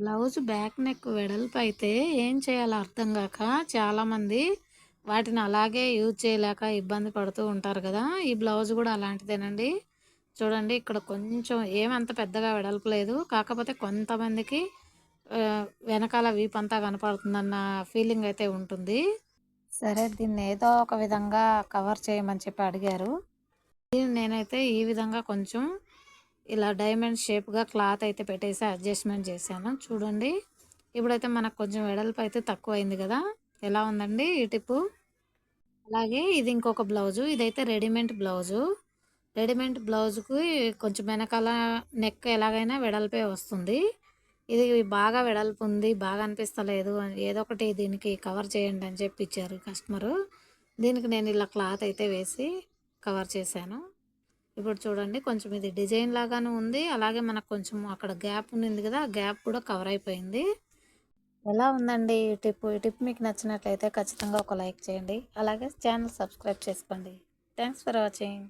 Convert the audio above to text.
Blouse back neck వెడల్పు అయితే ఏం చేయాలో అర్థం కాక చాలామంది వాటిని అలాగే యూజ్ చేయలేక ఇబ్బంది పడుతూ ఉంటారు కదా. ఈ బ్లౌజ్ కూడా అలాంటిదేనండి. చూడండి ఇక్కడ కొంచెం ఏమంత పెద్దగా వెడల్పు లేదు. కాకపోతే కొంతమందికి వెనకాల వీపంతా కనపడుతుందన్న ఫీలింగ్ అయితే ఉంటుంది. సరే దీన్ని ఏదో ఒక విధంగా కవర్ చేయమని చెప్పి అడిగారు. నేనైతే ఈ విధంగా కొంచెం ఇలా డైమండ్ షేప్గా క్లాత్ అయితే పెట్టేసి అడ్జస్ట్మెంట్ చేశాను. చూడండి. ఇప్పుడైతే మనకు కొంచెం వెడల్పు అయితే తక్కువ అయింది కదా. ఎలా ఉందండి ఈ టిప్పు? అలాగే ఇది ఇంకొక బ్లౌజు. ఇదైతే రెడీమేడ్ బ్లౌజు. రెడీమేడ్ బ్లౌజ్కి కొంచెం వెనకాల నెక్ ఎలాగైనా వెడల్పే వస్తుంది. ఇది బాగా వెడల్పు ఉంది బాగా అనిపిస్తలేదు. ఏదో ఒకటి దీనికి కవర్ చేయండి అని చెప్పి ఇచ్చారు కస్టమరు. దీనికి నేను ఇలా క్లాత్ అయితే వేసి కవర్ చేశాను. ఇప్పుడు చూడండి కొంచెం ఇది డిజైన్ లాగానే ఉంది. అలాగే మనకు కొంచెం అక్కడ గ్యాప్ ఉంది కదా ఆ గ్యాప్ కూడా కవర్ అయిపోయింది. ఎలా ఉందండి ఈ టిప్? ఈ టిప్ మీకు నచ్చినట్లయితే ఖచ్చితంగా ఒక లైక్ చేయండి. అలాగే ఛానల్ సబ్స్క్రైబ్ చేసుకోండి. Thanks for watching.